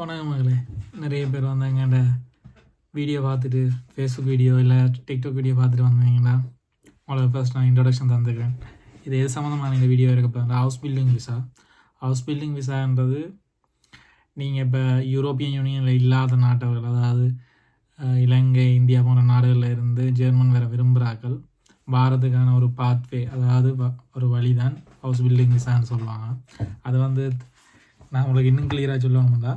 வணக்கம் மகளே. நிறைய பேர் வந்தாங்க. இந்த வீடியோ பார்த்துட்டு ஃபேஸ்புக் வீடியோ இல்லை டிக்டாக் வீடியோ பார்த்துட்டு வந்தீங்கன்னா உங்களுக்கு ஃபர்ஸ்ட் நான் இன்ட்ரடக்ஷன் தந்துக்கிறேன். இது எது சம்மந்தமான இந்த வீடியோ இருக்க போகிற house building visa house building விசான்றது நீங்கள் இப்போ யூரோப்பியன் யூனியனில் இல்லாத நாட்டவர்கள் அதாவது இலங்கை இந்தியா போன்ற நாடுகளில் இருந்து ஜெர்மன் வர விரும்புகிறாக்கள் பாரதுக்கான ஒரு பாத்வே அதாவது வ- ஒரு வழிதான் ஹவுஸ் பில்டிங் விசான்னு சொல்லுவாங்க. அது வந்து நான் உங்களுக்கு இன்னும் கிளியராக சொல்லணும்னா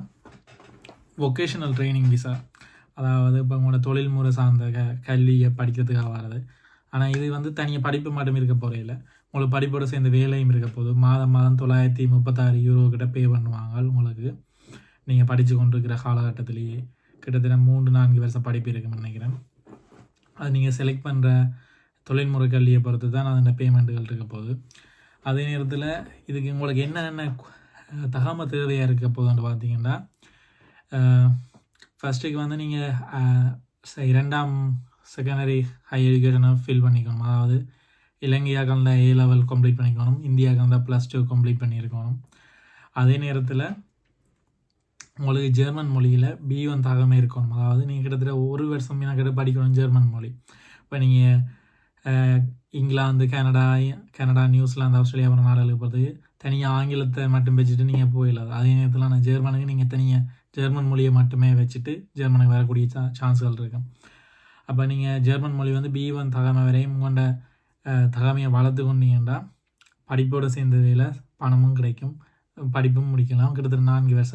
வொக்கேஷனல் ட்ரைனிங் விசா அதாவது இப்போ உங்களோட தொழில்முறை சார்ந்த க கல்வியை படிக்கிறதுக்காக வர்றது. ஆனால் இது வந்து தனியாக படிப்பு மட்டும் இருக்க போகிறதில்ல உங்களுக்கு படிப்போடு சேர்ந்த வேலையும் இருக்க போகுது மாதம் மாதம் தொள்ளாயிரத்தி முப்பத்தாறு யூரோ கிட்ட பே பண்ணுவாங்க உங்களுக்கு. நீங்கள் படித்து கொண்டிருக்கிற காலகட்டத்திலேயே கிட்டத்தட்ட மூன்று நான்கு வருஷம் படிப்பு இருக்குன்னு நினைக்கிறேன். அது நீங்கள் செலக்ட் பண்ணுற தொழில்முறை கல்வியை பொறுத்து தான் அதோட பேமெண்ட்டுகள் இருக்க போகுது. அதே நேரத்தில் இதுக்கு உங்களுக்கு என்னென்ன அஹ், தேவையாக இருக்க போதுன்னு பார்த்தீங்கன்னா ஃபஸ்ட்டுக்கு வந்து நீங்கள் இரண்டாம் செகண்டரி ஹை எஜுகேஷனை ஃபில் பண்ணிக்கணும் அதாவது இலங்கையாக கலந்த ஏ லெவல் கம்ப்ளீட் பண்ணிக்கணும் இந்தியா கலந்த ப்ளஸ் டூ கம்ப்ளீட் பண்ணியிருக்கணும் அதே நேரத்தில் உங்களுக்கு ஜெர்மன் மொழியில் பி ஒன் தகமே இருக்கணும் அதாவது நீங்கள் கிட்டத்தட்ட ஒரு வருஷம் கிட்ட படிக்கணும் ஜெர்மன் மொழி இப்போ நீங்கள் England Canada Canada New Zealand Australia போன்ற நாடுகளுக்கு போகிறதுக்கு தனியாக ஆங்கிலத்தை மட்டும் வச்சுட்டு நீங்கள் போயிடலாம் அதே நேரத்தில் நான் ஜெர்மனுக்கு நீங்கள் தனியாக ஜெர்மன் மொழியை மட்டுமே வச்சுட்டு ஜெர்மனுக்கு வரக்கூடிய சா சான்ஸ்கள் இருக்கும் அப்போ நீங்கள் ஜெர்மன் மொழி வந்து பி ஒன் தகமை வரையும் கொண்ட தகமையை வளர்த்து கொண்டீங்கன்னா படிப்போடு சேர்ந்ததில் பணமும் கிடைக்கும். படிப்பும் முடிக்கலாம். கிட்டத்தட்ட நான்கு வருஷ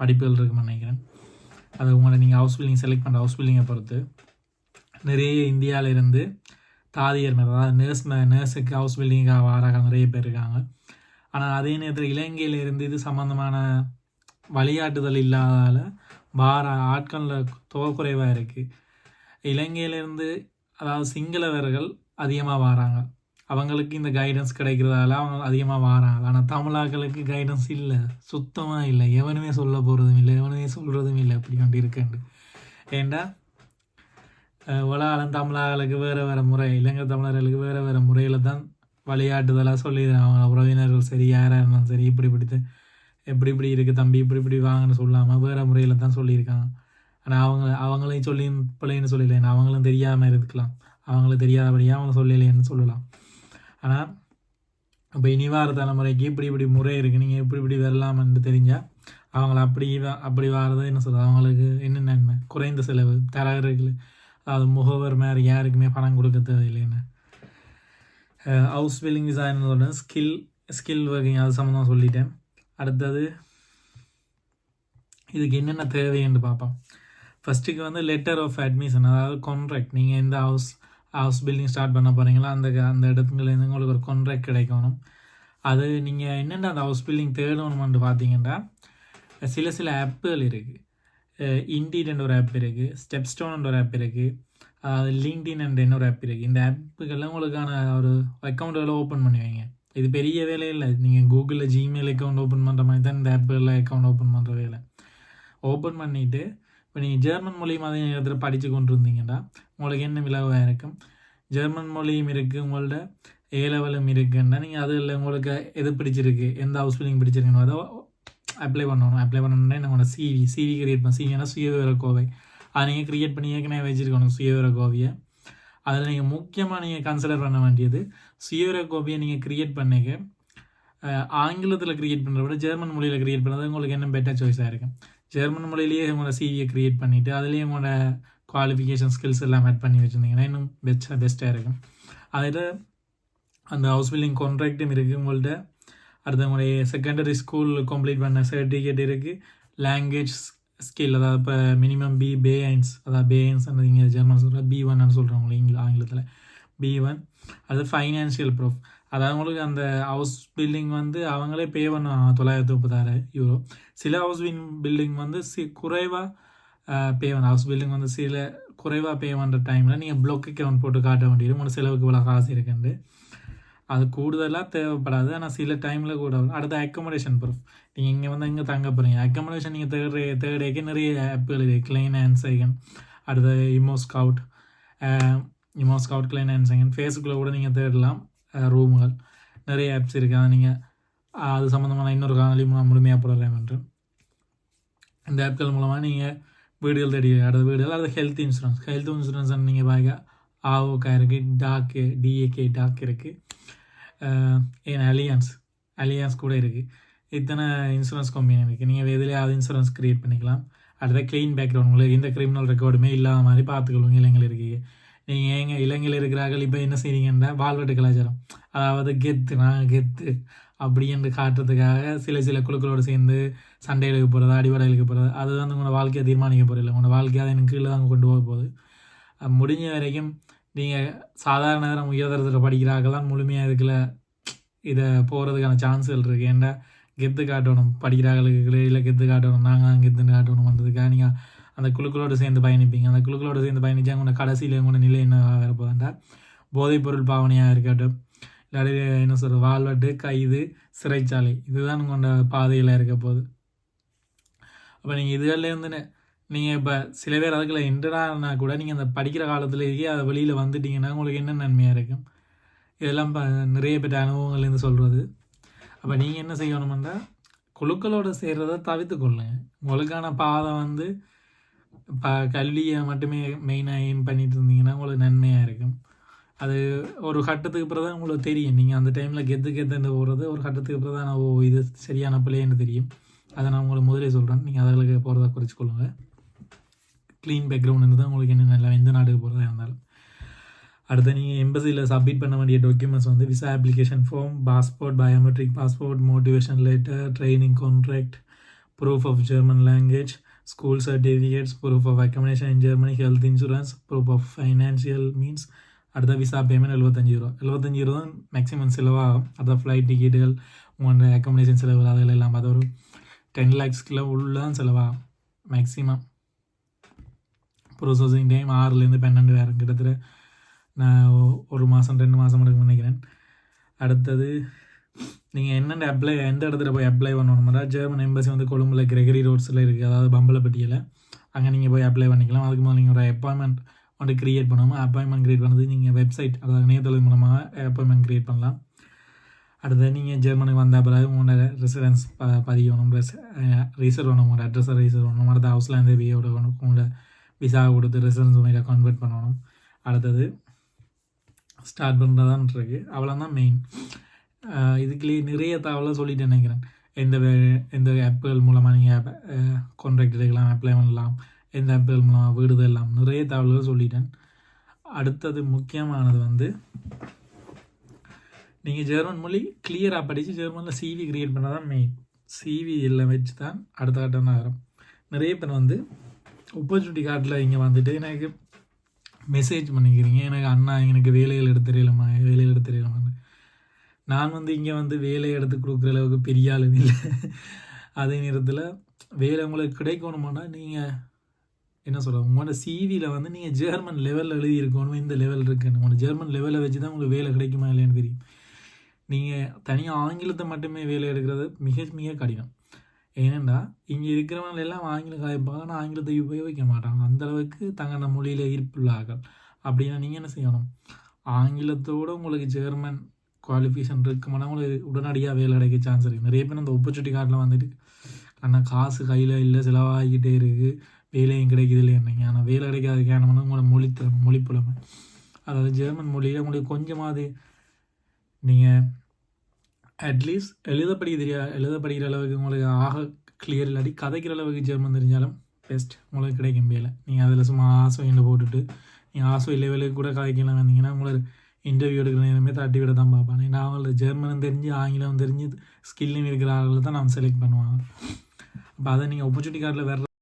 படிப்புகள் இருக்குன்னு நினைக்கிறேன். அது உங்களை நீங்கள் ஹவுஸ் பில்டிங் செலக்ட் பண்ணுற ஹவுஸ் பில்டிங்கை பொறுத்து. நிறைய இந்தியாவில இருந்து தாதியர் மேலே அதாவது நர்ஸ் மே நர்ஸுக்கு ஹவுஸ் பில்டிங்காக வாராக நிறைய பேர் இருக்காங்க. ஆனால் அதே நேரத்தில் இலங்கையில் இருந்து இது சம்மந்தமான வழிகாட்டுதல் இல்லாதால் வார ஆட்களில் தொகை குறைவாக இருக்குது இலங்கையிலேருந்து அதாவது சிங்களவர்கள் அதிகமாக வராங்க. அவங்களுக்கு இந்த கைடன்ஸ் கிடைக்கிறதால அவங்க அதிகமாக வராங்க. ஆனால் தமிழாக்களுக்கு கைடன்ஸ் இல்லை. சுத்தமாக இல்லை. எவனுமே சொல்ல போகிறதும் இல்லை. எவனுமே சொல்கிறதும் இல்லை. அப்படி கொண்டு இருக்குண்டு ஏண்டா? உலகம் தமிழாக்களுக்கு வேறு வேறு முறை இலங்கை தமிழர்களுக்கு வேறு வேறு முறையில் தான் விளையாட்டுதலாக சொல்லிடுறாங்க உறவினர்கள் சரி யாராக இருந்தாலும் சரி இப்படி இப்படி எப்படி இப்படி இருக்குது தம்பி இப்படி இப்படி வாங்கன்னு சொல்லாமல் வேறு முறையில் தான் சொல்லியிருக்காங்க. ஆனால் அவங்க அவங்களையும் சொல்லி பிள்ளைன்னு சொல்லலைன்னு அவங்களும் தெரியாமல் இருக்கலாம் அவங்களுக்கு தெரியாதபடியாக அவங்க சொல்லலைன்னு சொல்லலாம். ஆனால் இப்போ இனி வார தலைமுறைக்கு இப்படி இப்படி முறை இருக்குது நீங்கள் இப்படி இப்படி வரலாம்னு தெரிஞ்சால் அவங்கள அப்படி அப்படி வாரது என்ன சொல்கிறது அவங்களுக்கு என்ன நன்மை? குறைந்த செலவு தரகர்கள் அதாவது முகவர் மாதிரி யாருக்குமே பணம் கொடுக்க தேவையில்லைன்னு. ஹவுஸ் பில்லிங் விசா என்ன சொல்கிறேன் ஸ்கில் ஸ்கில் ஒர்க்கிங் அது சம்மந்தம் சொல்லிட்டேன். அடுத்தது இதுக்கு என்னென்ன தேவைன்னு பார்ப்போம். ஃபஸ்ட்டுக்கு வந்து லெட்டர் ஆஃப் அட்மிஷன் அதாவது கான்ட்ராக்ட் நீங்கள் எந்த ஹவுஸ் ஹவுஸ் பில்டிங் ஸ்டார்ட் பண்ண போகிறீங்களோ அந்த அந்த இடத்துலேருந்து உங்களுக்கு ஒரு கான்ட்ராக்ட் கிடைக்கணும். அது நீங்கள் என்னென்ன அந்த ஹவுஸ் பில்டிங் தேடணும்னு பார்த்தீங்கன்னா சில சில ஆப்புகள் இருக்குது இண்டீட் ஒரு ஆப் இருக்குது ஸ்டெப் ஸ்டோன் ஒரு ஆப் இருக்குது அதாவது லிங்க்டின் என்ற இன்னொரு ஆப் இருக்குது இந்த ஆப்புகள்லாம் உங்களுக்கான ஒரு அக்கௌண்ட்டுகளை ஓப்பன் பண்ணி வைங்க. இது பெரிய வேலை இல்லை நீங்கள் கூகுளில் ஜிமெயில் அக்கௌண்ட் ஓப்பன் பண்ணுற மாதிரி தான் இந்த ஆப்பில் அக்கௌண்ட் ஓப்பன் பண்ணுற வேலை. ஓப்பன் பண்ணிவிட்டு இப்போ நீங்கள் ஜெர்மன் மொழி மாதிரி நேரத்தில் படித்து கொண்டு இருந்தீங்கன்னா உங்களுக்கு என்ன விழாவாக இருக்கும்? ஜெர்மன் மொழியும் இருக்குது உங்கள்ட்ட ஏ லெவலும் இருக்குன்னா நீங்கள் அதில் உங்களுக்கு எது பிடிச்சிருக்கு? எந்த ஹவுஸ் பில்லிங் பிடிச்சிருக்குன்னு அதை அப்ளை பண்ணணும். அப்ளை பண்ணணுன்னா என்னோட சிவி சிவி கிரியேட் பண்ண சிவினா சுயவிவர கோவை. அதை நீங்கள் கிரியேட் பண்ணி ஏற்கனவே வச்சுருக்கணும் சுயவிவர கோவையை. அதில் நீங்கள் முக்கியமாக நீங்கள் கன்சிடர் பண்ண வேண்டியது சுயவிவர கோப்பியை நீங்கள் கிரியேட் பண்ணிக்க ஆங்கிலத்தில் கிரியேட் பண்ணுறத விட ஜெர்மன் மொழியில் கிரியேட் பண்ணுறது உங்களுக்கு என்ன பெட்டர் சாய்ஸாக இருக்கும். ஜெர்மன் மொழியிலேயே உங்களோட சிவியை கிரியேட் பண்ணிவிட்டு அதுலேயே உங்களோட குவாலிஃபிகேஷன் ஸ்கில்ஸ் எல்லாம் ஆட் பண்ணி வச்சுருந்தீங்கன்னா இன்னும் பெஸ்ட்டாக பெஸ்ட்டாக இருக்கும். அதில் அந்த ஹவுஸ் பில்டிங் கான்ட்ராக்டும் இருக்குது உங்கள்கிட்ட அடுத்து உங்களுடைய செகண்டரி ஸ்கூல் கம்ப்ளீட் பண்ண சர்டிஃபிகேட் இருக்குது லாங்குவேஜ் ஸ்கில் அதாவது இப்போ மினிமம் பி பே ஐன்ஸ் அதாவது பே ஐன்ஸ் நீங்கள் ஜெர்மன் சொல்கிற பி ஒன்னு சொல்கிறவங்களே இங்கில ஆங்கிலத்தில். பி ஒன் அது ஃபைனான்ஷியல் ப்ரூஃப் அதாவது அவங்களுக்கு அந்த ஹவுஸ் பில்டிங் வந்து அவங்களே பே பண்ணுவாங்க தொள்ளாயிரத்தி முப்பத்தாறு யூரோ சில ஹவுஸ் பில்டிங் வந்து சி குறைவாக பே பண்ண ஹவுஸ் பில்டிங் வந்து சில குறைவாக பே பண்ணுற டைமில் நீங்கள் ப்ளோக்கு அக்கௌண்ட் போட்டு காட்ட வேண்டியது. உங்களுக்கு செலவுக்கு இவ்வளோ காசு இருக்குண்டு அது கூடுதலாக தேவைப்படாது. ஆனால் சில டைமில் கூட அடுத்து அக்கமடேஷன் ப்ரூஃப் நீங்கள் இங்கே வந்து இங்கே தங்க போகிறீங்க அக்கமடேஷன் நீங்கள் தேர்ட் தேடைக்கு நிறைய ஆப்புகள் இருக்குது கிளைன் அண்ட் செகண்ட் அடுத்து Immo Scout Immo Scout Klein and second ஃபேஸ்புக்கில் கூட நீங்கள் தேடலாம். ரூமுகள். நிறைய ஆப்ஸ் இருக்குது அதை நீங்கள் அது சம்மந்தமான இன்னொரு காணொலி மூலம் முழுமையாக போடுறேன் என்று. இந்த ஆப்கள் மூலமாக நீங்கள் வீடுகள் தேடி அடுத்த வீடுகள் அடுத்த ஹெல்த் இன்சூரன்ஸ் ஹெல்த் இன்சூரன்ஸ் நீங்கள் பார்க்க ஆஓகா இருக்குது டாக்கு டிஏகே டாக் இருக்குது ஏன் அலியான்ஸ் அலியன்ஸ் கூட இருக்குது இத்தனை இன்சூரன்ஸ் கம்பெனி இருக்குது நீங்கள் எதுலேயாவது இன்சூரன்ஸ் க்ரியேட் பண்ணிக்கலாம். அடுத்த க்ளீன் பேக்ரவுண்ட் உங்களுக்கு எந்த கிரிமினல் ரெக்கார்டுமே இல்லாத மாதிரி பார்த்துக்கொள்ளுங்க இளைஞர்கள் இருக்கீங்க. நீங்கள் ஏங்க இளைஞர்கள் இருக்கிறார்கள் இப்போ என்ன செய்கிறீங்கன்னா வாழ்வெட்டு கலாச்சாரம். அதாவது கெத்து நான் கெத்து அப்படி என்று காட்டுறதுக்காக சில சில குழுக்களோடு சேர்ந்து சண்டைகளுக்கு போகிறது அடிவடைகளுக்கு போகிறது அது வந்து உங்களோட வாழ்க்கையை தீர்மானிக்க போகிறதில்ல உங்களோட வாழ்க்கையை அதை எனக்கு கீழே தான் கொண்டு போக போகுது. முடிஞ்ச வரைக்கும் நீங்கள் சாதாரண நேரம் உயர்தரத்தில் படிக்கிறாக்கெல்லாம் முழுமையாக இதுக்குள்ள இதை போகிறதுக்கான சான்ஸ்கள் இருக்குது ஏன்டா கெத்து காட்டணும்? படிக்கிறார்களுக்கு இல்லை கெத்து காட்டணும்? நாங்கள் தான் கெத்துன்னு காட்டணும்ன்றதுக்காக நீங்கள் அந்த குழுக்களோடு சேர்ந்து பயணிப்பீங்க. அந்த குழுக்களோடு சேர்ந்து பயணித்தாங்க உங்களோட கடைசியில் உங்களோட நிலை என்ன வரப்போகுதுண்டா போதைப்பொருள் பாவனையாக இருக்கட்டும் இல்லாட்டி என்ன சொல்கிறது வாழ்வட்டு கைது சிறைச்சாலை இதுதான் உங்களோட பாதையில் இருக்க போகுது. அப்போ நீங்கள் இதுகள்லேருந்து நீங்கள் இப்போ சில பேர் அதுக்குள்ள இன்டர்னா கூட நீங்கள் அந்த படிக்கிற காலத்துலேயே அதை வெளியில் வந்துட்டீங்கன்னா உங்களுக்கு என்ன நன்மையாக இருக்கும்? இதெல்லாம் இப்போ நிறைய பேர் அனுபவங்கள்லேருந்து சொல்கிறது அப்போ நீங்கள் என்ன செய்யணுமெண்டா குழுக்களோடு சேர்கிறத தவிர்த்து கொள்ளுங்க. உங்களுக்கான பாதை வந்து இப்போ கல்வியை மட்டுமே மெயினாக எய்ம் பண்ணிட்டு இருந்தீங்கன்னா உங்களுக்கு நன்மையாக இருக்கும். அது ஒரு கட்டத்துக்கு பிறகு தான் உங்களுக்கு தெரியும். நீங்கள் அந்த டைமில் கெத்து கெத்துன்னு போகிறது ஒரு கட்டத்துக்கு பிறகு தான் ஓ இது சரியான பிள்ளைன்னு தெரியும். அதை நான் உங்களுக்கு முதலே சொல்கிறேன் நீங்கள் அதில் போகிறத குறைச்சிக்கொள்ளுங்கள் க்ளீன் பேக்ரவுண்ட் தான் உங்களுக்கு என்ன நல்லா எந்த நாட்டுக்கு போகிறதா இருந்தாலும். அடுத்து நீங்கள் எம்பசியில் சப்மிட் பண்ண வேண்டிய டாக்குமெண்ட்ஸ் வந்து visa application form passport biometric passport motivation letter training contract proof of German language school certificates proof of accommodation in Germany health insurance proof of financial means அடுத்த விசா பேமெண்ட் எழுபத்தஞ்சி ரூபா. எழுபத்தஞ்சி ரூபா தான் maximum செலவாகும். அடுத்த flight டிக்கெட்டுகள் உங்களோட அக்கமடேஷன் செலவு அதில் எல்லாம் அது ஒரு டென் லேக்ஸ்க்குள்ள உள்ள தான் செலவாகும். மேக்ஸிமம் ப்ரோசஸிங் டைம் ஆறுலேருந்து பன்னெண்டு வேறு கிட்டத்தட்ட நான் ஒரு மாதம் ரெண்டு மாதம் மட்டும் நினைக்கிறேன் அடுத்தது நீங்கள் என்னென்ன அப்ளை எந்த இடத்துல போய் அப்ளை பண்ணணும்னா ஜெர்மன் எம்பசி வந்து கொழும்புல கிரெகரி ரோட்ஸில் இருக்குது அதாவது பம்பலப்பட்டியில் அங்கே நீங்கள் போய் அப்ளை பண்ணிக்கலாம் அதுக்கு முதல்ல நீங்கள் ஒரு அப்பாயின்மெண்ட் வந்து க்ரியேட் பண்ணாமல் அப்பாயின்மெண்ட் க்ரியேட் பண்ணது நீங்கள் வெப்சைட் அதாவது இணையதளம் மூலமாக அப்பாயின்மெண்ட் க்ரியேட் பண்ணலாம் அடுத்து நீங்கள் ஜெர்மனுக்கு வந்த பிறகு உங்களோட ரெசிடென்ஸ் ப பதியணும் ரெஸ் ரிசர்வ் பண்ணணும் உங்களோட அட்ரஸை ரிசர்வ் பண்ணணும் அடுத்த ஹவுஸ்லேருந்து பியோட உங்களோட விசா கொடுத்து ரெசிடன்ஸ் உண்மையில் கன்வெர்ட் பண்ணணும். அடுத்தது ஸ்டார்ட் பண்ணுறதான் இருக்குது அவ்வளோதான் மெயின் இதுக்குள்ளேயே நிறைய தகவலை சொல்லிட்டு நினைக்கிறேன். எந்த வே- எந்த ஆப்புகள் மூலமாக நீங்கள் கான்ட்ராக்ட் எடுக்கலாம் அப்ளை பண்ணலாம். எந்த ஆப்புகள் மூலமாக வீடு தரலாம் நிறைய தகவல்கள் சொல்லிட்டேன். அடுத்தது முக்கியமானது வந்து நீங்கள் ஜெர்மன் மொழி கிளியராக படித்து ஜெர்மனில் சிவி கிரியேட் பண்ணால் தான் மெயின் சிவி எல்லாம் வச்சு தான் அடுத்த கட்டம் நகரம் நிறைய பேர் வந்து ஒப்பர்ச்சுனிட்டி கார்டில் இங்கே வந்துட்டு எனக்கு மெசேஜ் பண்ணிக்கிறீங்க. எனக்கு அண்ணா எனக்கு வேலைகள் எடுத்து தெரியலம்மா வேலைகள் எடுத்து தெரியலமான்னு நான் வந்து இங்கே வந்து வேலை எடுத்து கொடுக்குற அளவுக்கு பெரிய ஆளும் இல்லை. அதே நேரத்தில் வேலை உங்களுக்கு கிடைக்கணுமானா நீங்கள் என்ன சொல்கிறது உங்களோட சிவியில் வந்து நீங்கள் ஜெர்மன் லெவலில் எழுதியிருக்கணும். இந்த லெவல் இருக்குன்னு உங்களோட ஜெர்மன் லெவலை வச்சு தான் உங்களுக்கு வேலை கிடைக்குமா இல்லைன்னு தெரியும். நீங்கள் தனியாக ஆங்கிலத்தை மட்டுமே வேலை எடுக்கிறது மிக மிக கடினம். ஏனெண்டா இங்கே இருக்கிறவங்க எல்லாம் ஆங்கிலம் காய்ப்பாங்க ஆனால் ஆங்கிலத்தை உபயோகிக்க மாட்டாங்க. அந்த அளவுக்கு தங்களோட மொழியில் ஈர்ப்புள்ளார்கள் அப்படின்னா நீங்கள் என்ன செய்யணும்? ஆங்கிலத்தோடு உங்களுக்கு ஜெர்மன் குவாலிஃபிகேஷன் இருக்குமானா உங்களுக்கு உடனடியாக வேலை கிடைக்க சான்ஸ் இருக்குது நிறைய பேர் அந்த ஒப்பர்ச்சுனிட்டி கார்டில் வந்துட்டு ஆனால் காசு கையில் இல்லை செலவாகிக்கிட்டே இருக்குது வேலையும் கிடைக்குது என்னங்க ஆனால் வேலை கிடைக்காத காரணம்னா உங்களோட மொழித்திறன் மொழிப்புலமை. அதாவது ஜெர்மன் மொழியில் உங்களுக்கு கொஞ்சமாவது நீங்கள் அட்லீஸ்ட் எழுத படிக்க தெரியா எழுத படிக்கிற அளவுக்கு உங்களுக்கு ஆக கிளியர் இல்லாட்டி கதைக்கிற அளவுக்கு ஜெர்மன் தெரிஞ்சாலும் பெஸ்ட் உங்களுக்கு கிடைக்கும் வேலை. நீங்கள் அதில் சும்மா ஆசோயில் போட்டுட்டு நீங்கள் ஆசை லெவலுக்கு கூட கதைக்கலாம் வந்தீங்கன்னா உங்களுக்கு இன்டர்வியூ எடுக்கிற நேரமே தட்டி விட தான் பார்ப்பாங்க. நான் அவங்களுக்கு ஜெர்மனும் தெரிஞ்சு ஆங்கிலம் தெரிஞ்சு ஸ்கில்லும் இருக்கிற ஆளுகளை தான் நான் செலக்ட் பண்ணுவாங்க. அப்போ அதை நீங்கள் ஆப்பர்ச்சுனிட்டி கார்டில் வேறு